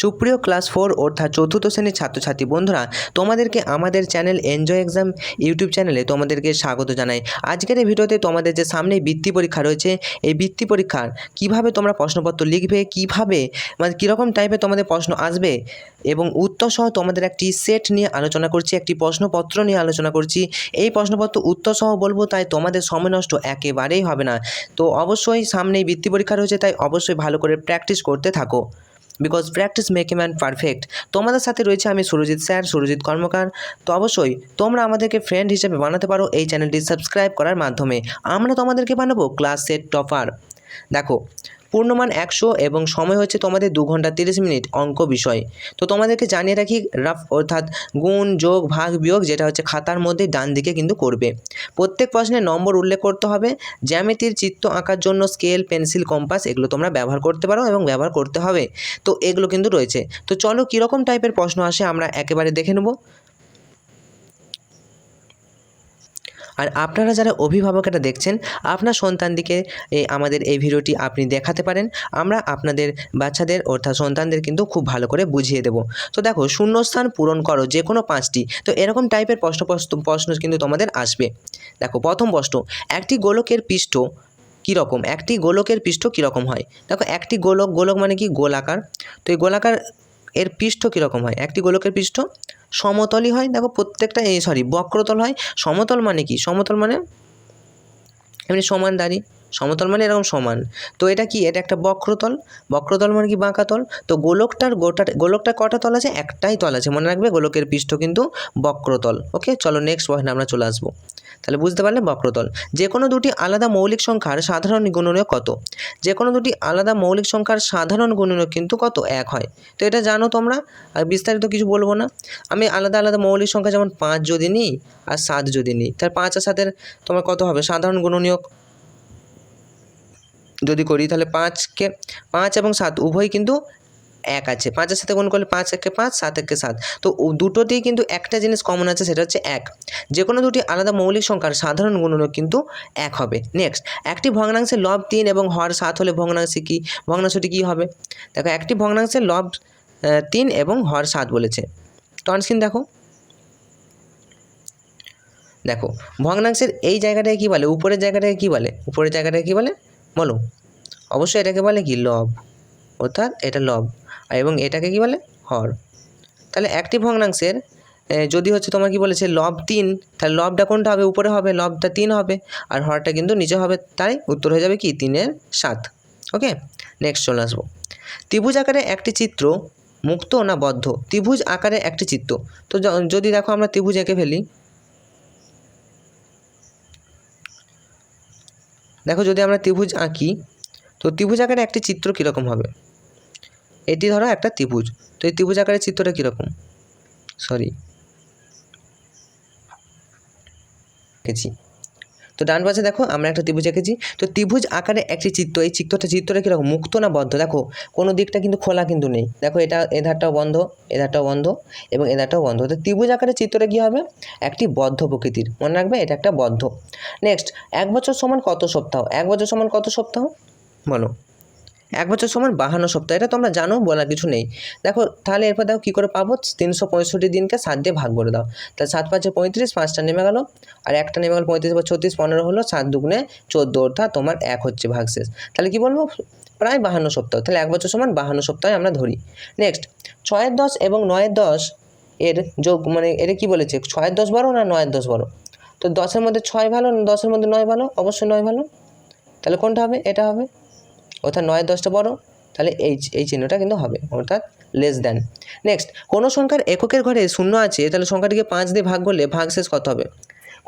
সুপ্রিয় class four অর্থাৎ চতুর্থ শ্রেণির ছাত্রছাত্রী বন্ধুরা, তোমাদেরকে আমাদের চ্যানেল এনজয় এক্সাম ইউটিউব চ্যানেলে তোমাদেরকে স্বাগত জানাই। আজকের এই ভিডিওতে তোমাদের যে সামনে বৃত্তি পরীক্ষা রয়েছে, এই বৃত্তি পরীক্ষার কীভাবে তোমরা প্রশ্নপত্র লিখবে, কীভাবে মানে কীরকম টাইপের তোমাদের প্রশ্ন আসবে এবং উত্তর সহ তোমাদের একটি সেট নিয়ে আলোচনা করছি, একটি প্রশ্নপত্র নিয়ে আলোচনা করছি। এই প্রশ্নপত্র উত্তর সহ বলব, তাই তোমাদের সময় নষ্ট একেবারেই হবে না। তো অবশ্যই সামনেই বৃত্তি পরীক্ষা রয়েছে, তাই অবশ্যই ভালো করে প্র্যাকটিস করতে থাকো। Because practice make a man perfect তোমাদের সাথে রয়েছে আমি সুরজিৎ স্যার, সুরজিৎ কর্মকার। তো অবশ্যই তোমরা আমাদেরকে ফ্রেন্ড হিসেবে বানাতে পারো এই চ্যানেলটি সাবস্ক্রাইব করার মাধ্যমে। আমরা তোমাদেরকে বানাবো ক্লাসের টপার দেখো পূর্ণমান একশো এবং সময় হচ্ছে তোমাদের দু ঘণ্টা তিরিশ মিনিট অঙ্ক বিষয়। তো তোমাদেরকে জানিয়ে রাখি, রাফ অর্থাৎ গুণ, যোগ, ভাগ, বিয়োগ যেটা হচ্ছে খাতার মধ্যে ডান দিকে কিন্তু করবে। প্রত্যেক প্রশ্নে নম্বর উল্লেখ করতে হবে, জ্যামিতির চিত্র আঁকার জন্য স্কেল, পেন্সিল, কম্পাস এগুলো তোমরা ব্যবহার করতে পারো এবং ব্যবহার করতে হবে। তো এগুলো কিন্তু রয়েছে। তো চলো কীরকম টাইপের প্রশ্ন আসে আমরা একেবারে দেখে নেব। আর আপনারা যারা অভিভাবকেরা দেখছেন, আপনার সন্তানদিকে আমাদের এই ভিডিওটি আপনি দেখাতে পারেন। আমরা আপনাদের বাচ্চাদের অর্থাৎ সন্তানদের কিন্তু খুব ভালো করে বুঝিয়ে দেব। তো দেখো, শূন্যস্থান পূরণ করো যে কোনো পাঁচটি। তো এরকম টাইপের প্রশ্ন প্রশ্ন কিন্তু তোমাদের আসবে। দেখো, প্রথম প্রশ্ন, একটি গোলকের পৃষ্ঠ কীরকম? একটি গোলকের পৃষ্ঠ কীরকম হয়? দেখো, একটি গোলক গোলক মানে কি? গোলাকার। তো এই গোলাকার এর পৃষ্ঠ কীরকম হয়? একটি গোলকের পৃষ্ঠ সমতলই হয়। দেখো প্রত্যেকটা সরি বক্রতল হয়। সমতল মানে কি? সমতল মানে এমনি সমান দাঁড়ি সমতল মানে এরকম সমান। তো এটা কি? এটা একটা বক্রতল। বক্রতল মানে কি? বাঁকা তল। তো গোলকটার গোটা, গোলকটা কটা তল আছে? একটাই তল আছে। মনে রাখবে গোলকের পৃষ্ঠ কিন্তু বক্রতল। ওকে? চলো নেক্সট প্রশ্নে আমরা চলে আসব। তাহলে বুঝতে পারলে বক্রতল। যে কোনো দুটি আলাদা মৌলিক সংখ্যার সাধারণ গুণনীয়ক কত? যে কোনো দুটি আলাদা মৌলিক সংখ্যার সাধারণ গুণনীয়ক কিন্তু কত? এক হয়। তো এটা জানো তোমরা? আর বিস্তারিত কিছু বলব না। আমি আলাদা আলাদা মৌলিক সংখ্যা যেমন পাঁচ যদি নিই আর সাত যদি নিই তার পাঁচ আর সাতের তোমার কত হবে? সাধারণ গুণনীয়ক যদি করি তাহলে পাঁচকে, পাঁচ এবং সাত উভয়ই কিন্তু এক আছে। পাঁচের সাথে গুণ করলে পাঁচ একে পাঁচ, সাত একে সাত। তো দুটোতেই কিন্তু একটা জিনিস কমন আছে, সেটা হচ্ছে এক। যে কোনো দুটি আলাদা মৌলিক সংখ্যার সাধারণ গুণনীয়ক কিন্তু এক হবে। নেক্সট একটি ভগ্নাংশে লব তিন এবং হর সাত হলে ভগ্নাংশে কী, ভগ্নাংশটি কী হবে? দেখো, একটি ভগ্নাংশে লব তিন এবং হর সাত বলেছে। টনস্কিন দেখো। দেখো, ভগ্নাংশের এই জায়গাটাকে কী বলে? উপরের জায়গাটাকে কী বলে? উপরের জায়গাটাকে কী বলে? বলো। অবশ্যই এটাকে বলে কি? লব। অর্থাৎ এটা লব। এবং এটাকে কি বলে? হর। তাহলে একটি ভগ্নাংশের যদি হচ্ছে তোমার কি বলেছে? লব তিন। তাহলে লবটা কোনটা হবে? উপরে হবে, লবটা তিন হবে। আর হরটা কিন্তু নিচে হবে। তাই উত্তর হয়ে যাবে কি? তিনের সাত। ওকে? নেক্সট চলে আসব। ত্রিভুজ আকারে একটি চিত্র মুক্ত না বদ্ধ? ত্রিভুজ আকারে একটি চিত্র। তো যদি দেখো আমরা ত্রিভুজ এঁকে ফেলি দেখো যদি আমরা ত্রিভুজ আঁকি, তো ত্রিভুজ আকারে একটি চিত্র কীরকম হবে? এটি ধরো একটা ত্রিভুজ, তো এই ত্রিভুজ আকারের চিত্রটা কীরকম? সরি এঁকেছি। তো ডান পাশে দেখো, আমরা একটা ত্রিভুজ এঁকেছি। তো ত্রিভুজ আকারে একটি চিত্র, এই চিত্রটা চিত্রটা কীরকম মুক্ত না বদ্ধ? দেখো, কোনো দিকটা কিন্তু খোলা কিন্তু নেই। দেখো, এটা এধারটাও বন্ধ এধারটাও বন্ধ এবং এধারটাও বন্ধ। তো ত্রিভুজ আকারে চিত্রটা কী হবে? একটি বদ্ধ প্রকৃতির। মনে রাখবে, এটা একটা বদ্ধ। নেক্সট এক বছর সমান কত সপ্তাহ? এক বছর সমান কত সপ্তাহ? বলো। এক বছর সমান বাহান্ন সপ্তাহ, এটা তোমরা জানো, বলার কিছু নেই। দেখো, তাহলে এরপর দেখো কী করে পাবো? তিনশো পঁয়ষট্টি দিনকে সাত দিয়ে ভাগ করে দাও। তাহলে সাত পাঁচে পঁয়ত্রিশ, পাঁচটা নেমে গেল। আর একটা নেমে গেল পঁয়ত্রিশ বা ছত্রিশ, পনেরো হলো সাত দুগুণে চোদ্দ, অর্থাৎ তোমার এক হচ্ছে ভাগ শেষ তাহলে কি বলব? প্রায় বাহান্ন সপ্তাহ। তাহলে এক বছর সমান বাহান্ন সপ্তাহে আমরা ধরি। নেক্সট ছয়ের দশ এবং নয়ের দশ এর যোগ মানে এটা কি বলেছে? ছয়ের দশ বারো না নয়ের দশ বারো তো দশের মধ্যে ছয় ভালো, দশের মধ্যে নয় ভালো? অবশ্যই নয় ভালো। তাহলে কোনটা হবে? এটা হবে? অর্থাৎ নয় দশটা বড়, তাহলে এই এই চিহ্নটা কিন্তু হবে, অর্থাৎ লেস দ্যান নেক্সট কোনো সংখ্যার এককের ঘরে শূন্য আছে, তাহলে সংখ্যাটিকে পাঁচ দিয়ে ভাগ করলে ভাগ শেষ কত হবে?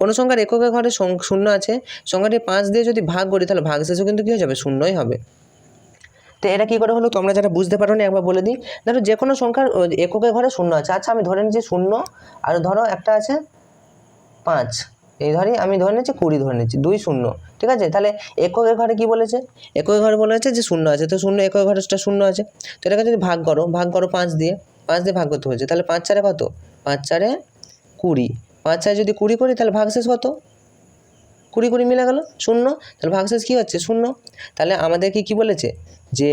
কোনো সংখ্যার এককের ঘরে শূন্য আছে সংখ্যাটি পাঁচ দিয়ে যদি ভাগ করি, তাহলে ভাগ শেষও কিন্তু কী হয়ে যাবে? শূন্যই হবে। তো এটা কী করে হলো? তোমরা যারা বুঝতে পারো না একবার বলে দিই। ধরো যে কোনো সংখ্যার এককের ঘরে শূন্য আছে। আচ্ছা আমি ধরে নিচ্ছি শূন্য, আর ধরো একটা আছে পাঁচ। এই ধরে আমি ধরে নিচ্ছি কুড়ি ধরে নিচ্ছি, দুই শূন্য। ঠিক আছে? তাহলে এককের ঘরে কি বলেছে? এককের ঘরে বলেছে যে শূন্য আছে। তো শূন্য একক ঘরেটা শূন্য আছে। তো এটাকে যদি ভাগ করো ভাগ করো পাঁচ দিয়ে পাঁচ দিয়ে ভাগ করতে হয়েছে। তাহলে পাঁচ চারে কত? পাঁচ চারে কুড়ি। পাঁচ চারে যদি কুড়ি করি, তাহলে ভাগ শেষ কত? কুড়ি কুড়ি মিলে গেল, শূন্য। তাহলে ভাগশেষ কী হচ্ছে? শূন্য। তাহলে আমাদেরকে কি বলেছে? যে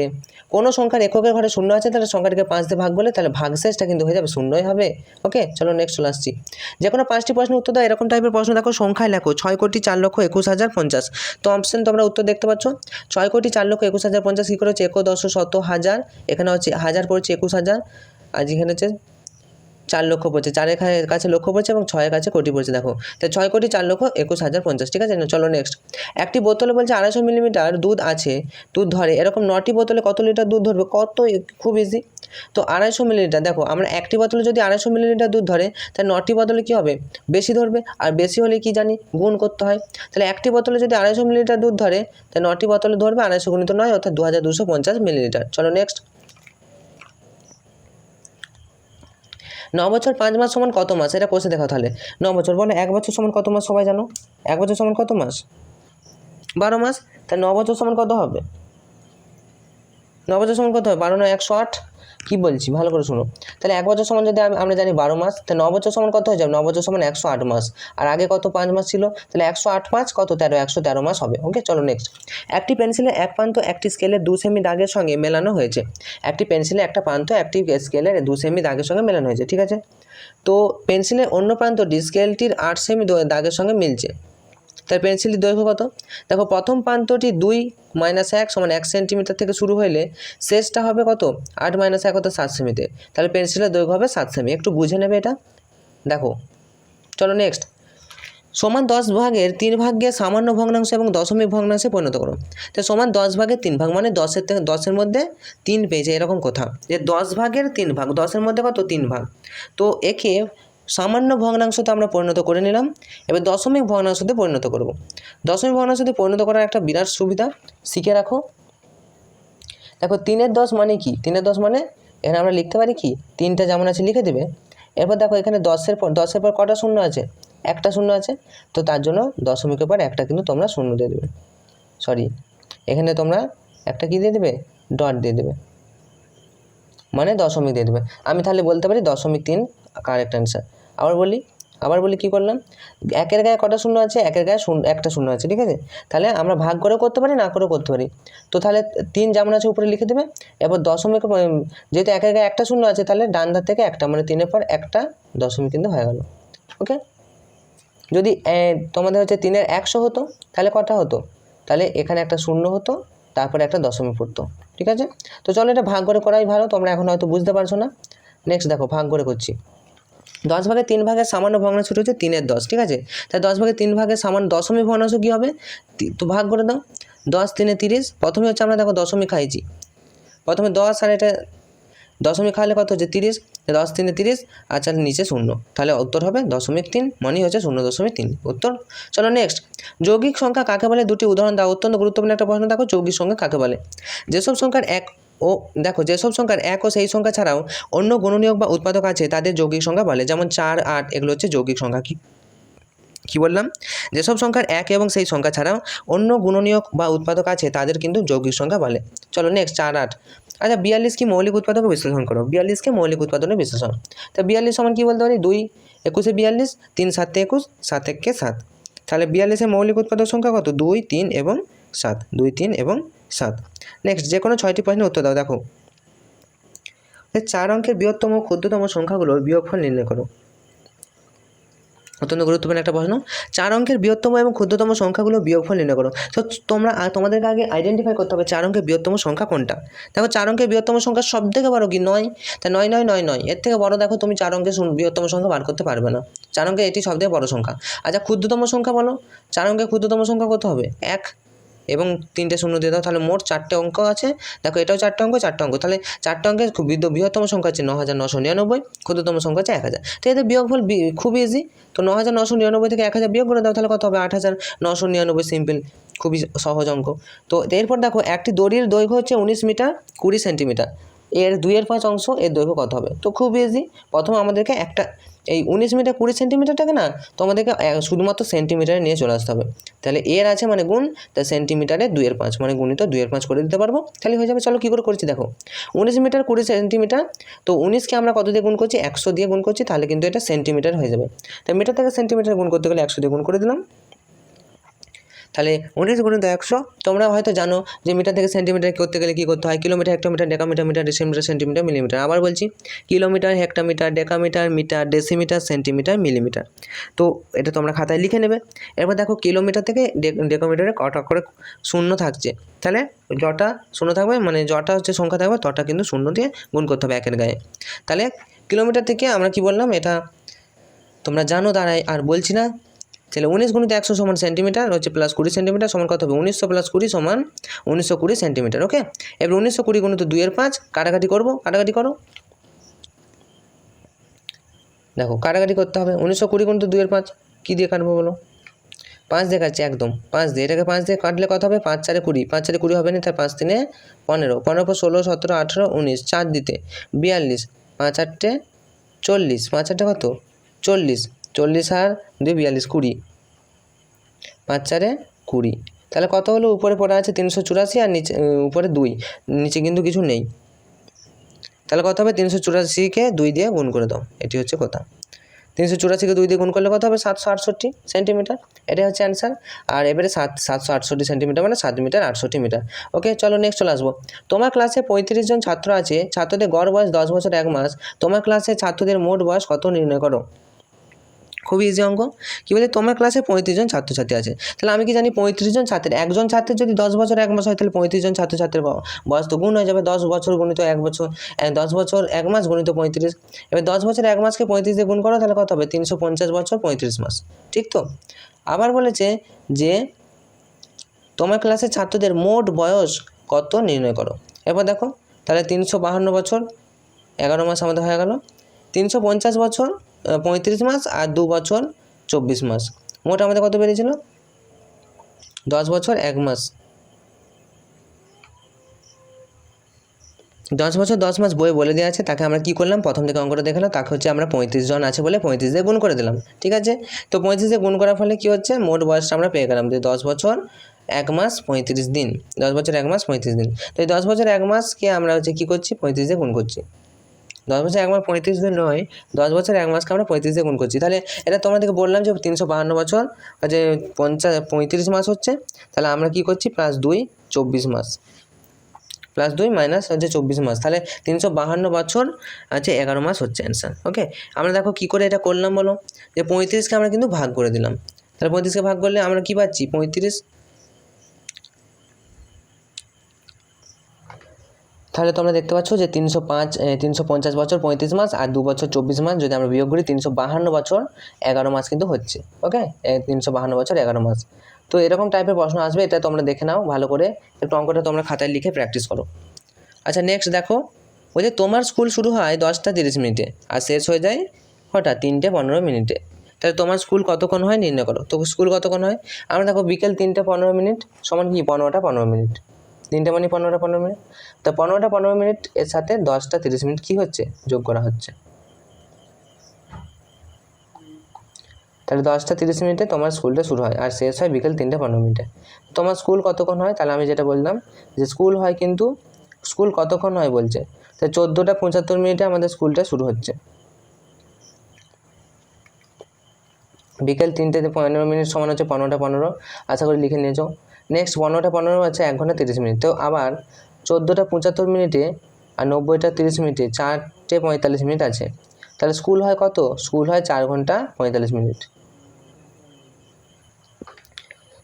কোনো সংখ্যার এককের ঘরে শূন্য আছে, তাহলে সংখ্যাটিকে পাঁচ দিয়ে ভাগ বলে, তাহলে ভাগশেষটা কিন্তু হয়ে যাবে, শূন্যই হবে। ওকে? চলো নেক্সট চলে আসছি। যে কোনো পাঁচটি প্রশ্ন উত্তর দাও, এরকম টাইপের প্রশ্ন দেখো, সংখ্যায় লেখো, ছয় কোটি চার লক্ষ একুশ হাজার পঞ্চাশ। তো অপশন তোমরা উত্তর দেখতে পাচ্ছ। ছয় কোটি চার লক্ষ একুশ হাজার পঞ্চাশ কী করে হচ্ছে একো দশ শত হাজার, এখানে হচ্ছে হাজার পড়ছে একুশ হাজার। আর যেখানে হচ্ছে চার লক্ষ পড়ছে। চারের কাছে লক্ষ পড়ছে এবং ছয়ের কাছে কোটি পড়ছে, দেখো। তো ছয় কোটি চার লক্ষ একুশ হাজার পঞ্চাশ, ঠিক আছে? চলো নেক্সট একটি বোতলে বলছে আড়াইশো মিলিমিটার দুধ আছে, দুধ ধরে। এরকম নটি বোতলে কত লিটার দুধ ধরবে? কত খুব ইজি তো আড়াইশো মিলিলিটার দেখো, আমরা একটি বোতলে যদি আড়াইশো মিলিলিটার দুধ ধরে, তাহলে নটি বোতলে কী হবে? বেশি ধরবে। আর বেশি হলে কি জানি? গুণ করতে হয়। তাহলে একটি বোতলে যদি আড়াইশো মিলিলিটার দুধ ধরে, তাহলে নটি বোতলে ধরবে আড়াইশো গুণিত নয়, অর্থাৎ দু হাজার দুশো পঞ্চাশ মিলিলিটার চলো নেক্সট ন বছর পাঁচ মাস সমান কত মাস? এটা কষে দেখো তাহলে। ন বছর বলো, এক বছর সমান কত মাস সবাই জানো? এক বছর সমান কত মাস? বারো মাস? তাহলে ন বছর সমান কত হবে? ন বছর সমান কত হবে? বারো নয়, একশো আট? কী বলছি? ভালো করে শুনো। তাহলে এক বছর সমান যদি আমরা জানি বারো মাস, তাহলে ন বছর সমান কত হয়ে যাবে? ন বছর সমান একশো আট মাস। আর আগে কত পাঁচ মাস ছিল? তাহলে একশো আট পাঁচ কত তেরো? একশো তেরো মাস হবে। ওকে চলো নেক্সট একটি পেন্সিলের এক প্রান্ত, একটি স্কেলের দু সেমি দাগের সঙ্গে মেলানো হয়েছে। একটি পেন্সিলের একটা প্রান্ত, একটি স্কেলের দু সেমি দাগের সঙ্গে মেলানো হয়েছে, ঠিক আছে? তো পেন্সিলের অন্য প্রান্তটি স্কেলটির আট সেমি দাগের সঙ্গে মিলছে। তার পেন্সিলের দৈর্ঘ্য কত? দেখো, প্রথম প্রান্তটি দুই মাইনাস এক সমান এক সেন্টিমিটার থেকে শুরু হইলে শেষটা হবে কত? আট মাইনাস এক হতো সাত সেমিতে। তাহলে পেন্সিলের দৈর্ঘ্য হবে সাত সেমি। একটু বুঝে নেবে এটা? দেখো, চলো নেক্সট সমান দশ ভাগের তিন ভাগকে সামান্য ভগ্নাংশ এবং দশমিক ভগ্নাংশে পরিণত করো। তো সমান দশ ভাগের তিন ভাগ মানে দশের থেকে দশের মধ্যে তিন পেয়েছে, এরকম কথা। যে দশ ভাগের তিন ভাগ, দশের মধ্যে কত? তিন ভাগ। তো একে সামান্য ভগ্নাংশতে আমরা পরিণত করে নিলাম। এবার দশমিক ভগ্নাংশতে পরিণত করব। দশমিক ভগ্নাংশতে পরিণত করার একটা বিরাট সুবিধা, শিখে রাখো। দেখো, তিনের দশ মানে কি? তিনের দশ মানে এখানে আমরা লিখতে পারি কি? তিনটা যেমন আছে লিখে দেবে। এরপর দেখো, এখানে দশের পর দশের পর কটা শূন্য আছে? একটা শূন্য আছে। তো তার জন্য দশমিকের পর একটা কিন্তু তোমরা শূন্য দিয়ে দেবে। সরি, এখানে তোমরা একটা কি দিয়ে দেবে? ডট দিয়ে দেবে। মানে দশমিক দিয়ে দেবে। আমি তাহলে বলতে পারি দশমিক তিন, কারেক্ট অ্যান্সার। আবার বলি আবার বলি কী করলাম? একের গায়ে কটা শূন্য আছে? একের গায়ে শূন্য, একটা শূন্য আছে, ঠিক আছে? তাহলে আমরা ভাগ করেও করতে পারি, না করেও করতে পারি। তো তাহলে তিন যেমন আছে, উপরে লিখে দেবে। এবার দশমিক যেহেতু একের গায়ে একটা শূন্য আছে, তাহলে ডান ধার থেকে একটা মানে তিনের পর একটা দশমিক কিন্তু হয়ে গেল। ওকে? যদি তোমাদের হচ্ছে তিনের একশো হতো, তাহলে কটা হতো? তাহলে এখানে একটা শূন্য হতো, তারপরে একটা দশমিক পড়তো, ঠিক আছে? তো চলো এটা ভাগ করে করাই ভালো, তোমরা এখন হয়তো বুঝতে পারছ না। নেক্সট দেখো, ভাগ করে করছি। দশ ভাগের তিন ভাগের সামান্য ভগ্নাংশ হচ্ছে তিনের দশ, ঠিক আছে? তাই দশ ভাগের তিন ভাগের সামান্য দশমিক ভগ্নাংশ কী হবে? তো ভাগ করে দাও। দশ তিনে তিরিশ, প্রথমে হচ্ছে আমরা দেখো দশমিক খাইছি। প্রথমে দশ আর এটা দশমিক খাইলে কত হচ্ছে? তিরিশ। দশ তিনে তিরিশ আর চার নিচে শূন্য। তাহলে উত্তর হবে দশমিক তিন মানেই হচ্ছে শূন্য দশমিক তিন। উত্তর? চলো নেক্সট যৌগিক সংখ্যা কাকে বলে? দুটি উদাহরণ দাও। অত্যন্ত গুরুত্বপূর্ণ একটা প্রশ্ন, দেখো যৌগিক সংখ্যা কাকে বলে? যেসব সংখ্যার এক ও দেখো, যেসব সংখ্যার এক ও সেই সংখ্যা ছাড়াও অন্য গুণনীয়ক বা উৎপাদক আছে, তাদের যৌগিক সংখ্যা বলে। যেমন চার, আট, এগুলো হচ্ছে যৌগিক সংখ্যা। কি কি বললাম? যেসব সংখ্যার এক এবং সেই সংখ্যা ছাড়াও অন্য গুণনীয়ক বা উৎপাদক আছে, তাদের কিন্তু যৌগিক সংখ্যা বলে। চলো নেক্সট চার, আট। আচ্ছা বিয়াল্লিশ কি মৌলিক উৎপাদক বিশ্লেষণ করো? বিয়াল্লিশকে মৌলিক উৎপাদনের বিশ্লেষণ? তো বিয়াল্লিশ সমান কী বলতে পারি? দুই, একুশে বিয়াল্লিশ, তিন, সাতে একুশ, সাত এককে সাত। তাহলে বিয়াল্লিশের মৌলিক উৎপাদক সংখ্যা কত? দুই, তিন এবং সাত। দুই, তিন এবং সাত। নেক্সট যে কোনো ছয়টি প্রশ্নের উত্তর দাও, দেখো। চার অঙ্কের বৃহত্তম ক্ষুদ্রতম সংখ্যাগুলোর বিয়োগফল নির্ণয় করো। অত্যন্ত গুরুত্বপূর্ণ একটা প্রশ্ন। চার অঙ্কের বৃহত্তম এবং ক্ষুদ্রতম সংখ্যাগুলো বিয়োগফল নির্ণয় করো। তো তোমরা তোমাদেরকে আগে আইডেন্টিফাই করতে হবে চার অঙ্কের বৃহত্তম সংখ্যা কোনটা। দেখো, চার অঙ্কের বৃহত্তম সংখ্যা সব থেকে বড় কি? নয়। তা নয় নয় নয় নয়। এর থেকে বড় দেখো, তুমি চার অঙ্কের বৃহত্তম সংখ্যা বার করতে পারবে না। চার অঙ্কের এটি সব থেকে বড় সংখ্যা। আচ্ছা ক্ষুদ্রতম সংখ্যা বলো। চার অঙ্কের ক্ষুদ্রতম সংখ্যা কত হবে? এক। এবং তিনটে শূন্য দিয়ে দাও, তাহলে মোট চারটে অঙ্ক আছে। দেখো, এটাও চারটে অঙ্ক চারটে অঙ্ক। তাহলে চারটে অঙ্কের বৃহত্তম সংখ্যা হচ্ছে ন হাজার নশো নিরানব্বই, ক্ষুদ্রতম সংখ্যা হচ্ছে এক হাজার। তো এদের বিয়োগফল খুব ইজি তো ন হাজার নশো নিরানব্বই থেকে এক হাজার বিয়োগ করে দাও, তাহলে কত হবে? আট হাজার নশো নিরানব্বই সিম্পল খুবই সহজ অঙ্ক। তো এরপর দেখো, একটি দড়ির দৈর্ঘ্য হচ্ছে উনিশ মিটার, কুড়ি সেন্টিমিটার। এর দুইয়ের পাঁচ অংশ, এর দৈর্ঘ্য কত হবে? তো খুব ইজি প্রথমে আমাদেরকে একটা এই উনিশ মিটার, কুড়ি সেন্টিমিটারটাকে না তোমাদেরকে শুধুমাত্র সেন্টিমিটারে নিয়ে চলে আসতে হবে। তাহলে এর আছে মানে গুণ, তা সেন্টিমিটারে দুয়ের পাঁচ মানে গুণিত দুয়ের পাঁচ করে দিতে পারব। তাহলে হয়ে যাবে, চলো কী করে করছি দেখো। উনিশ মিটার, কুড়ি সেন্টিমিটার, তো উনিশকে আমরা কত দিয়ে গুণ করছি? একশো দিয়ে গুণ করছি, তাহলে কিন্তু এটা সেন্টিমিটার হয়ে যাবে। তাই মিটার থেকে সেন্টিমিটার গুণ করতে গেলে একশো দিয়ে গুণ করে দিলাম। তাহলে উনিশ গুণিত একশো। তোমরা হয়তো জানো যে মিটার থেকে সেন্টিমিটার করতে গেলে কী করতে হয়? Kilometre hectometre decametre metre decimetre centimetre millimetre আবার বলছি, kilometre hectometre decametre metre decimetre centimetre millimetre তো এটা তোমরা খাতায় লিখে নেবে। এরপর দেখো কিলোমিটার থেকে ডেকামিটারে কটা করে শূন্য থাকছে। তাহলে জটা শূন্য থাকবে মানে জটা হচ্ছে সংখ্যা থাকবে, তটা কিন্তু শূন্য দিয়ে গুণ করতে হবে একের গায়ে। তাহলে কিলোমিটার থেকে আমরা কি বললাম? এটা তোমরা জানো দাঁড়াই আর বলছি না তাহলে উনিশ গুণিত একশো সমান সেন্টিমিটার হচ্ছে প্লাস কুড়ি সেন্টিমিটার সমান কত হবে? উনিশশো প্লাস কুড়ি সমান উনিশশো কুড়ি সেন্টিমিটার ওকে এবার উনিশশো কুড়ি গুণিত দুইয়ের পাঁচ, কাটাকাটি করব, কাটাকাটি করো। দেখো, কাটাকাটি করতে হবে। উনিশশো কুড়ি গুণিত দুইয়ের পাঁচ, কী দিয়ে কাটবো বলো? পাঁচ দিয়ে কাটছে একদম। পাঁচ দিয়ে, এটাকে পাঁচ দিয়ে কাটলে কত হবে? পাঁচ চারে কুড়ি। পাঁচ চারে কুড়ি হবে না তাই পাঁচ তিনে পনেরো। পনেরো পর ষোলো, সতেরো, আঠেরো, উনিশ। চার দিতে। বিয়াল্লিশ। পাঁচ আটটে চল্লিশ। পাঁচ আটটে কত? চল্লিশ। চল্লিশ আর দুই বিয়াল্লিশ, কুড়ি। পাঁচ চারে কুড়ি। তাহলে কত হলো? উপরে পড়ে আছে তিনশো চুরাশি আর নিচে উপরে দুই। নিচে কিন্তু কিছু নেই। তাহলে কত হবে? তিনশো চুরাশিকে দুই দিয়ে গুণ করে দাও। এটি হচ্ছে কথা। তিনশো চুরাশিকে দুই দিয়ে গুণ করলে কত হবে? সাতশো আটষট্টি সেন্টিমিটার। এটাই হচ্ছে অ্যান্সার। আর এবারে সাত, সাতশো আটষট্টি সেন্টিমিটার মানে সাত মিটার আটষট্টি মিটার। ওকে, চলো নেক্সট চলে আসব। তোমার ক্লাসে পঁয়ত্রিশ জন ছাত্র আছে। ছাত্রদের গড় বয়স দশ বছর এক মাস। তোমার ক্লাসে ছাত্রদের মোট বয়স কত? নির্ণয় করো। খুবই ইজি অঙ্ক। কী বলে? তোমার ক্লাসে পঁয়ত্রিশ জন ছাত্রছাত্রী আছে। তাহলে আমি কি জানি পঁয়ত্রিশ জন ছাত্রের, একজন ছাত্রের যদি দশ বছর এক মাস হয়, তাহলে পঁয়ত্রিশ জন ছাত্রছাত্রীর বয়স তো গুণ হয়ে যাবে। দশ বছর গুণিত এক বছর দশ বছর এক মাস গুণিত পঁয়ত্রিশ। এবার দশ বছর এক মাসকে পঁয়ত্রিশ দিয়ে গুণ করো, তাহলে কত হবে? তিনশো পঞ্চাশ বছর পঁয়ত্রিশ মাস। ঠিক তো? আবার বলেছে যে, তোমার ক্লাসের ছাত্রদের মোট বয়স কত নির্ণয় করো। এরপর দেখো, তাহলে তিনশো বাহান্ন বছর, এগারো মাস আমাদের হয়ে গেল। তিনশো পঞ্চাশ বছর পঁয়ত্রিশ মাস আর দু বছর চব্বিশ মাস। মোট আমাদের কত বেরিয়েছিল দশ বছর, এক মাস। দশ বছর, দশ মাস বই বলে দেওয়া আছে, তাকে আমরা কী করলাম? প্রথম থেকে অঙ্কটা দেখালাম তাকে হচ্ছে আমরা পঁয়ত্রিশ জন আছে বলে পঁয়ত্রিশ দিয়ে গুণ করে দিলাম, ঠিক আছে? তো পঁয়ত্রিশ দিয়ে গুণ করার ফলে কী হচ্ছে? মোট বয়সটা আমরা পেয়ে গেলাম, যে দশ বছর, এক মাস, পঁয়ত্রিশ দিন। দশ বছর, এক মাস, পঁয়ত্রিশ দিন। তো এই দশ বছর, এক মাসকে আমরা হচ্ছে কী করছি? পঁয়ত্রিশ দিয়ে গুণ করছি। দশ বছর এক মাস পঁয়ত্রিশ দিন নয়, দশ বছর এক মাসকে আমরা পঁয়ত্রিশ দিয়ে গুণ করছি। তাহলে এটা তোমাদেরকে বললাম যে তিনশো বাহান্ন বছর যে পঞ্চাশ, পঁয়ত্রিশ মাস হচ্ছে, তাহলে আমরা কী করছি? প্লাস দুই, চব্বিশ মাস। প্লাস দুই মাইনাস হচ্ছে চব্বিশ মাস। তাহলে তিনশো বাহান্ন বছর, আছে এগারো মাস হচ্ছে অ্যান্সার ওকে আমরা দেখো কী করে এটা করলাম বলো? যে পঁয়ত্রিশকে আমরা কিন্তু ভাগ করে দিলাম। তাহলে পঁয়ত্রিশকে ভাগ করলে আমরা কী পাচ্ছি? পঁয়ত্রিশ তাহলে তোমরা দেখতে পাচ্ছ যে তিনশো পাঁচ তিনশো পঞ্চাশ বছর, পঁয়ত্রিশ মাস আর দু বছর, চব্বিশ মাস যদি আমরা বিয়োগ করি, তিনশো বাহান্ন বছর, এগারো মাস কিন্তু হচ্ছে, ওকে? তিনশো বাহান্ন বছর, এগারো মাস। তো এরকম টাইপের প্রশ্ন আসবে, এটা তোমরা দেখে নাও ভালো করে। একটু অঙ্কটা তোমরা খাতায় লিখে প্র্যাকটিস করো। আচ্ছা নেক্সট দেখো ওই যে তোমার স্কুল শুরু হয় দশটা তিরিশ মিনিটে আর শেষ হয়ে যায় হঠাৎ তিনটে পনেরো মিনিটে। তাহলে তোমার স্কুল কতক্ষণ হয় নির্ণয় করো। তো স্কুল কতক্ষণ হয়? আমরা দেখো বিকেল তিনটে পনেরো মিনিট সমান কি? পনেরোটা পনেরো মিনিট। তিনটে মানে পনেরোটা পনেরো মিনিট? তো পনেরোটা পনেরো মিনিট এর সাথে দশটা তিরিশ মিনিট কী হচ্ছে? যোগ করা হচ্ছে। তাহলে দশটা তিরিশ মিনিটে তোমার স্কুলটা শুরু হয়, আর শেষ হয় বিকেল তিনটে পনেরো মিনিটে। তোমার স্কুল কতক্ষণ হয়? তাহলে আমি যেটা বললাম যে স্কুল হয় কিন্তু, স্কুল কতক্ষণ হয় বলছে? তো চোদ্দোটা পঁচাত্তর মিনিটে আমাদের স্কুলটা শুরু হচ্ছে। বিকেল তিনটে পনেরো মিনিট সমান হচ্ছে পনেরোটা পনেরো। আশা করি লিখে নিয়েছো। নেক্সট পনেরোটা পনেরো আছে, এক ঘণ্টা তিরিশ মিনিট। তো আবার চোদ্দোটা পঁচাত্তর মিনিটে আর নব্বইটা তিরিশ মিনিটে চারটে পঁয়তাল্লিশ মিনিট আছে। তাহলে স্কুল হয় কত? স্কুল হয় চার ঘণ্টা পঁয়তাল্লিশ মিনিট।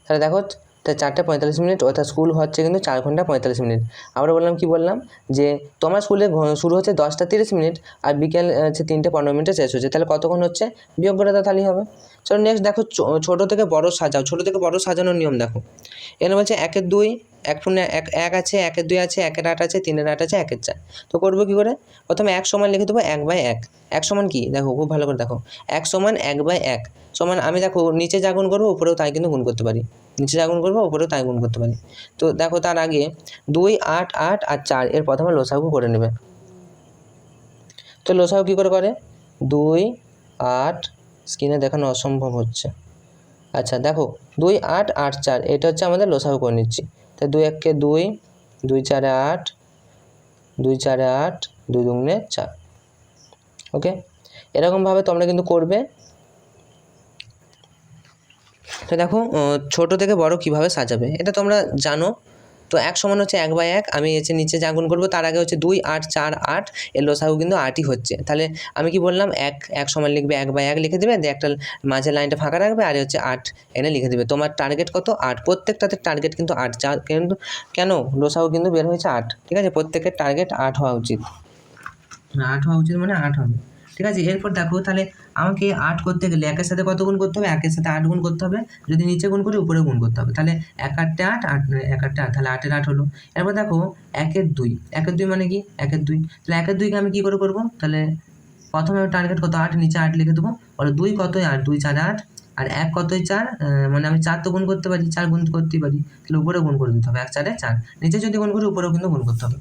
তাহলে দেখো তা চারটে পঁয়তাল্লিশ মিনিট, অর্থাৎ স্কুল হচ্ছে কিন্তু চার ঘণ্টা পঁয়তাল্লিশ মিনিট। আমরা বললাম, কি বললাম? যে তোমার স্কুলে শুরু হচ্ছে দশটা তিরিশ মিনিট আর বিকেল হচ্ছে তিনটে পনেরো মিনিটে শেষ হচ্ছে। তাহলে কতক্ষণ হচ্ছে? বিয়োগ করে তাহলেই হবে। চলো নেক্সট দেখো ছোটো থেকে বড় সাজাও। ছোটো থেকে বড় সাজানোর নিয়ম দেখো। এখানে বলছে একের দুই, এক শূন্য, এক এক আছে, একের দুই আছে, একের আট আছে, তিনের আট আছে, একের চার। তো করব কী করে? প্রথমে এক সমান লিখে দেবো এক বাই এক। এক সমান কি? দেখো, খুব ভালো করে দেখো। এক সমান এক বাই এক। সমান আমি দেখো, নিচে যা গুণ করব, উপরেও তাই কিন্তু গুণ করতে পারি। নিচে যা গুণ করব, উপরেও তাই গুণ করতে পারি। তো দেখো, তার আগে দুই, আট আট আর চার, এর প্রথমে লসাগু করে নেবে। তো লসাগু কী করে করে? দুই, আট, স্ক্রিনে দেখানো অসম্ভব হচ্ছে। আচ্ছা দেখো, দুই আট আট চার, এটা হচ্ছে আমাদের লসাগু করে নিচ্ছি। তাই দুই এককে দুই দুই চারে আট, দুই চারে আট, দুই দুগুণে চার। ওকে? এরকমভাবে তোমরা কিন্তু করবে। তো দেখো ছোটো থেকে বড় কীভাবে সাজাবে, এটা তোমরা জানো। তো এক সমান হচ্ছে এক বাই এক, আমি হচ্ছে নিচে যা গুণ করব তার আগে হচ্ছে দুই, আট, চার, আট, এর লসাগু কিন্তু আটই হচ্ছে। তাহলে আমি কি বললাম? এক এক সমান লিখবে এক বাই এক লিখে দেবে, দিয়ে একটা মাঝের লাইনটা ফাঁকা রাখবে আর হচ্ছে আট এনে লিখে দেবে। তোমার টার্গেট কত? আট। প্রত্যেকটাতে টার্গেট কিন্তু আট। যা কিন্তু কেন? লসাগু কিন্তু বের হয়েছে আট। ঠিক আছে? প্রত্যেকের টার্গেট আট হওয়া উচিত। আট হওয়া উচিত মানে আট হবে। ঠিক আছে? এরপর দেখো, তাহলে আমাকে আট করতে গেলে একের সাথে কত গুণ করতে হবে? একের সাথে আট গুণ করতে হবে। যদি নিচে গুণ করি, উপরে গুণ করতে হবে। তাহলে এক আটটে আট আট, এক আটটে আট, তাহলে আটের আট হলো। এরপর দেখো, একের দুই। একের দুই মানে কি? একের দুই। তাহলে একের দুইকে আমি কী করে করব? তাহলে প্রথমে টার্গেট কত? আট, নিচে আট লিখে দেবো। বলো দুই কতই? আট, দুই, চার, আট। আর এক কতই? চার। মানে আমি চার তো গুণ করতে পারি, চার গুণ করতেই পারি। তাহলে উপরে গুণ করে দিতে হবে। এক চারে চার। নিচে যদি গুণ করি, উপরেও কিন্তু গুণ করতে হবে।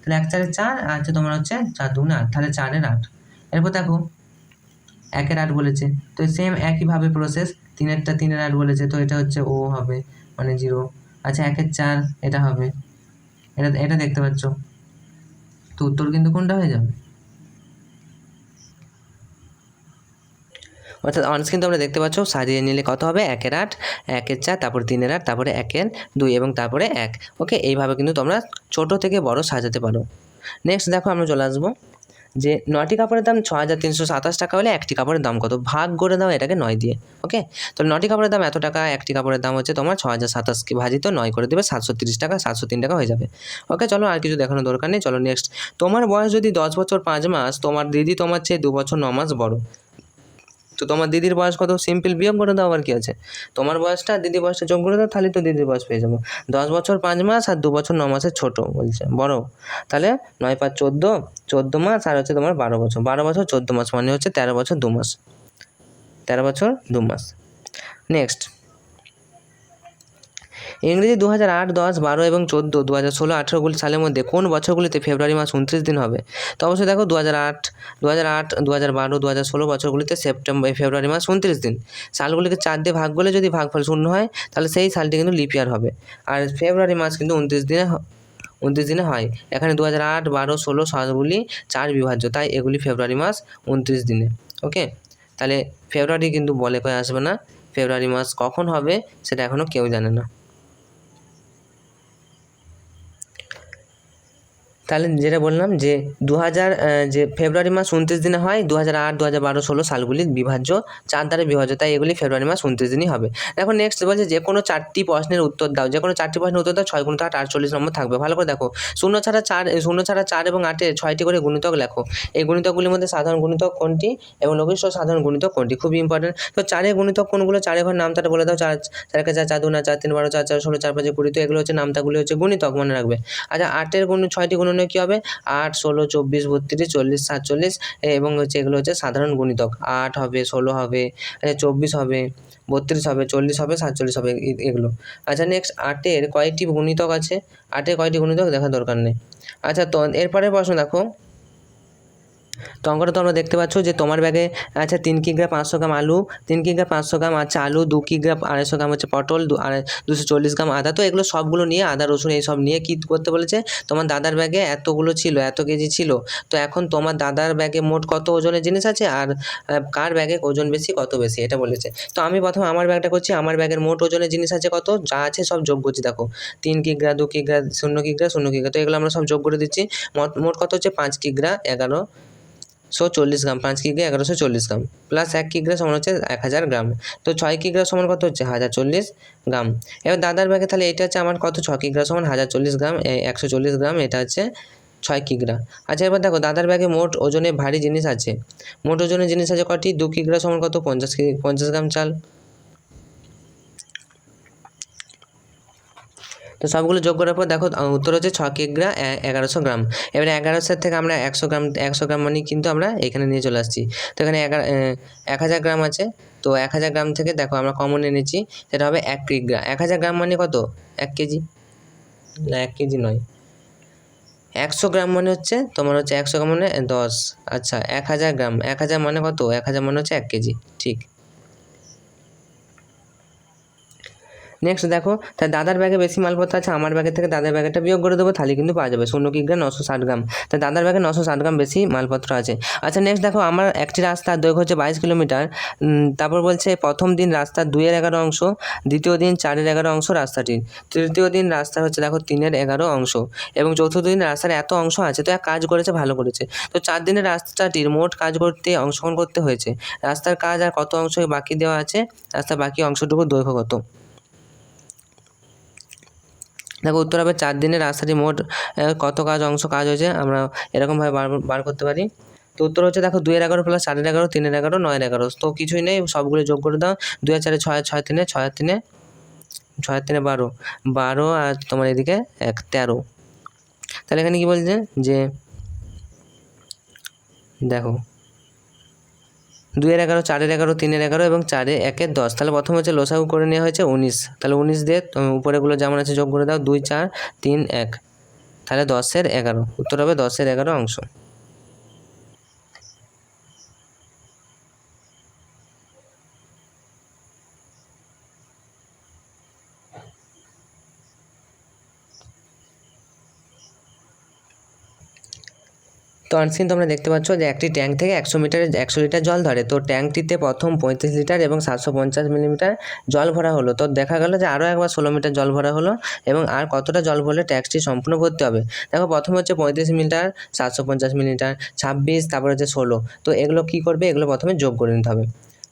তাহলে এক চারে চার, আর হচ্ছে তোমার হচ্ছে চার দুগুণে আট। তাহলে চারের আট। এরপর দেখো, একের আট বলেছে। তো সেম একইভাবে প্রসেস তিনেরটা তিনের আট বলেছে, তো এটা হচ্ছে ও হবে মানে জিরো আচ্ছা একের চার, এটা হবে। এটা এটা দেখতে পাচ্ছ। তো উত্তর কিন্তু কোনটা হয়ে যাবে? অর্থাৎ অনস্ক্রিন তোমরা দেখতে পাচ্ছ, সাজিয়ে নিলে কত হবে? একের আট, একের চার, তারপর তিনের আট, তারপরে একের দুই এবং তারপরে এক। ওকে এইভাবে কিন্তু তোমরা ছোট থেকে বড় সাজাতে পারো। নেক্সট দেখো, আমরা চলে আসব। যে নটি কাপড়ের দাম ছ হাজার তিনশো সাতাশ টাকা হলে একটি কাপড়ের দাম কত? ভাগ করে দাও, এটাকে নয় দিয়ে ওকে তো নটি কাপড়ের দাম এত টাকা, একটি কাপড়ের দাম হচ্ছে তোমার ছ হাজার সাতাশকে ভাজিত নয় করে দেবে সাতশো তিরিশ টাকা সাতশো তিন টাকা হয়ে যাবে ওকে চলো আর কিছু দেখানোর দরকার নেই, চলো নেক্সট তোমার বয়স যদি দশ বছর পাঁচ মাস, তোমার দিদি তোমার চেয়ে দু বছর ন মাস বড়। তো তোমার দিদির বয়স কত? সিম্পল বিয়োগ করে দাও আর কি আছে? তোমার বয়সটা, দিদির বয়সটা যোগ করে দাও, তাহলে তো দিদির বয়স পেয়ে যাব। দশ বছর পাঁচ মাস আর দু বছর ন মাসের ছোটো, বলছে, বড়। তাহলে নয় পাঁচ চোদ্দ চোদ্দ মাস আর হচ্ছে তোমার বারো বছর। বারো বছর, চোদ্দ মাস মানে হচ্ছে তেরো বছর দু মাস। তেরো বছর দু মাস। নেক্সট ইংরেজি দু হাজার আট, দশ, বারো এবং চোদ্দ দু হাজার ষোলো আঠেরোগুলি সালের মধ্যে কোন বছরগুলিতে ফেব্রুয়ারি মাস উনত্রিশ দিন হবে? তো অবশ্যই দেখো দু হাজার আট দু হাজার আট দু হাজার বারো দু হাজার ষোলো বছরগুলিতে সেপ্টেম্বর ফেব্রুয়ারি মাস উনত্রিশ দিন। সালগুলিকে চার দিয়ে ভাগ করলে যদি ভাগফল শূন্য হয়, তাহলে সেই সালটি কিন্তু লিপিয়ার হবে। আর ফেব্রুয়ারি মাস কিন্তু উনত্রিশ দিনে উনত্রিশ দিনে হয়। এখানে দু হাজার আট, বারো, ষোলো সালগুলি চার বিভাজ্য, তাই এগুলি ফেব্রুয়ারি মাস উনত্রিশ দিনে। ওকে? তাহলে ফেব্রুয়ারি কিন্তু বলে কয়ে আসবে না। ফেব্রুয়ারি মাস কখন হবে, সেটা এখনও কেউ জানে না। তাহলে যেটা বললাম যে দু হাজার যে ফেব্রুয়ারি মাস উনত্রিশ দিনে হয় দু হাজার আট দু হাজার বারো, ষোলো সালগুলি বিভাজ্য, চার দ্বারা বিভাজ্য, তাই এগুলি ফেব্রুয়ারি মাস উনত্রিশ দিনই হবে। দেখো নেক্সট বলছে যে কোনো চারটি প্রশ্নের উত্তর দাও, যে কোনো চারটি প্রশ্নের উত্তর দাও, ছয় গুণিত আট, আটচল্লিশ নম্বর থাকবে। ভালো করে দেখো, শূন্য ছাড়া চার, শূন্য ছাড়া চার এবং আটে ছয়টি করে গুণিতক লেখো। এই গুণিতকগুলির মধ্যে সাধারণ গুণিতক কোনটি এবং লঘিষ্ঠ সাধারণ গুণিতক কোনটি? খুবই ইম্পর্টেন্ট তো চারের গুণিতক কোনগুলো? চারের ঘর নামতাটা বলে দাও, চার চারকে চার চার দু না চার, তিন, বারো, চার চার, ষোলো, চার পাঁচে কুড়ি, তো এগুলো হচ্ছে নামতাগুলি হচ্ছে গুণিতক, মনে রাখবে। আচ্ছা আটের গুণ, ছয়টি গুণনে কী হবে? আট, ষোলো, চব্বিশ, বত্রিশ, চল্লিশ, সাতচল্লিশ, এবং হচ্ছে এগুলো হচ্ছে সাধারণ গুণিতক। আট হবে, ষোলো হবে চব্বিশ হবে, বত্রিশ হবে, চল্লিশ হবে, সাতচল্লিশ হবে এগুলো। আচ্ছা নেক্সট আটের কয়টি গুণিতক আছে? আটের কয়টি গুণিতক দেখার দরকার নেই। আচ্ছা তো এরপরে প্রশ্ন দেখো। তো অঙ্কটা তোমরা দেখতে পাচ্ছ যে তোমার ব্যাগে আচ্ছা তিন কিগ্রা পাঁচশো গ্রাম আলু, তিন কিগ্রা পাঁচশো গ্রাম আচ্ছা আলু, দু কিগ্রা আড়াইশো গ্রাম হচ্ছে পটল আড়াই, দুশো চল্লিশ গ্রাম আদা। তো এগুলো সবগুলো নিয়ে আদা, রসুন এইসব নিয়ে কী করতে বলেছে? তোমার দাদার ব্যাগে এতগুলো ছিল, এত কেজি ছিল। তো এখন তোমার দাদার ব্যাগে মোট কত ওজনের জিনিস আছে আর কার ব্যাগে ওজন বেশি, কত বেশি, এটা বলেছে। তো আমি প্রথমে আমার ব্যাগটা করছি, আমার ব্যাগের মোট ওজনের জিনিস আছে কত? যা আছে সব যোগ করছি, দেখো। তিন কিগ্রা, দু কিগ্রা, শূন্য কিগ্রা শূন্য কিগ্রা, তো এগুলো আমরা সব যোগ করে দিচ্ছি। মোট কত হচ্ছে? পাঁচ কিগ্রা, এগারো শো চল্লিশ গ্রাম, পাঁচ কিগ্রা এগারোশো চল্লিশ গ্রাম। প্লাস এক কিগ্রা সমান হচ্ছে এক হাজার গ্রাম। তো ছয় কিগ্রা সমান কত হচ্ছে? হাজার চল্লিশ গ্রাম। এবার দাদার ব্যাগে তাহলে এটা হচ্ছে আমার কত? ছ কিগ্রা সমান হাজার চল্লিশ গ্রাম একশো চল্লিশ গ্রাম, এটা হচ্ছে ছয় কিগ্রা আচ্ছা এবার দেখো, দাদার ব্যাগে মোট ওজনে ভারী জিনিস আছে। মোট ওজনের জিনিস আছে কটি? দু কিগ্রা সমান কত? পঞ্চাশ পঞ্চাশ গ্রাম চাল। তো সবগুলো যোগ করার পর দেখো উত্তর হচ্ছে ছ কিগ্রা এগারোশো গ্রাম। এবারে এগারোশোর থেকে আমরা একশো গ্রাম একশো গ্রাম মানে কিন্তু আমরা এখানে নিয়ে চলে আসছি। তো এখানে এক হাজার গ্রাম আছে। তো এক হাজার গ্রাম থেকে দেখো আমরা কমন এনেছি সেটা হবে এক কিগ্রা এক হাজার গ্রাম মানে কত? এক কেজি? না, এক কেজি নয়। একশো গ্রাম মানে হচ্ছে, তোমার হচ্ছে একশো গ্রাম মানে দশ। আচ্ছা এক হাজার গ্রাম। এক হাজার মানে কত? এক হাজার মানে হচ্ছে এক কেজি। ঠিক। নেক্সট দেখো তাই দাদার ব্যাগে বেশি মালপত্র আছে, আমার ব্যাগের থেকে দাদার ব্যাগেরটা বিয়োগ করে দেবো, তাহলে কিন্তু পাওয়া যাবে। শূন্য কিগ্রা নশো ষাট গ্রাম। তাই দাদার ব্যাগে নশো ষাট গ্রাম বেশি মালপত্র আছে। আচ্ছা নেক্সট দেখো, আমার একটি রাস্তার দৈর্ঘ্য হচ্ছে বাইশ কিলোমিটার। তারপর বলছে, প্রথম দিন রাস্তার দুইয়ের এগারো অংশ, দ্বিতীয় দিন চারের এগারো অংশ রাস্তাটির তৃতীয় দিন রাস্তার হচ্ছে, দেখো, তিনের এগারো অংশ। এবং চতুর্থ দিন রাস্তার এত অংশ আছে, তো এক কাজ করেছে, ভালো করেছে। তো চার দিনের রাস্তাটির মোট কাজ করতে, অংশগ্রহণ করতে হয়েছে। রাস্তার কাজ আর কত অংশ বাকি দেওয়া আছে, রাস্তার বাকি অংশটুকু দৈর্ঘ্য কত? দেখো উত্তর হবে চার দিনের রাস্তাটি মোট কত কাজ, অংশ কাজ হয়েছে, আমরা এরকমভাবে বার বার করতে পারি। তো উত্তর হচ্ছে দেখো দুইয়ের এগারো প্লাস চারের এগারো, তিনের এগারো, নয়ের এগারো। তো কিছুই নেই, সবগুলো যোগ করে দাও। দুই আর চারে ছয় ছয় তিনে ছয় তিনে ছয় তিনে বারো। বারো আর তোমার এদিকে এক, তেরো। তাহলে এখানে কি বলছে? যে, দেখো দুইয়ের এগারো, চারের এগারো, তিনের এগারো এবং চারে একের দশ। তাহলে প্রথম হচ্ছে লোসাগু করে নেওয়া হয়েছে উনিশ। তাহলে উনিশ দিয়ে উপরেগুলো যেমন আছে যোগ করে দাও, দুই, চার, তিন, এক। তাহলে দশের এগারো। উত্তর হবে দশের এগারো অংশ। তো অনস্ক্রিন তোমরা দেখতে পাচ্ছ যে একটি ট্যাঙ্ক থেকে একশো মিটারে, একশো লিটার জল ধরে। তো ট্যাঙ্কটিতে প্রথম পঁয়ত্রিশ লিটার এবং সাতশো পঞ্চাশ মিলিমিটার জল ভরা হলো। তো দেখা গেল যে আরও একবার ষোলো মিটার জল ভরা হলো এবং আর কতটা জল ভরলে ট্যাঙ্কটি সম্পূর্ণ ভরতে হবে। দেখো, প্রথম হচ্ছে পঁয়ত্রিশ মিটার, সাতশো পঞ্চাশ মিলিমিটার, ছাব্বিশ, তারপর হচ্ছে ষোলো। তো এগুলো কী করবে? এগুলো প্রথমে যোগ করে নিতে হবে।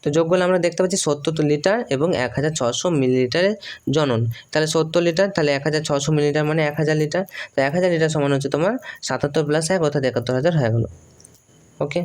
তো যোগ করলে আমরা দেখতে পাচ্ছি সত্তর লিটার এবং এক হাজার ছশো মিলিলিটারের জনন। তাহলে সত্তর লিটার, তাহলে এক হাজার ছশো মিলিলিটার মানে এক হাজার লিটার। তো এক হাজার লিটার সমান হচ্ছে তোমার সাতাত্তর প্লাস এক অর্থাৎ একাত্তর হাজার হয়ে গেলো। ওকে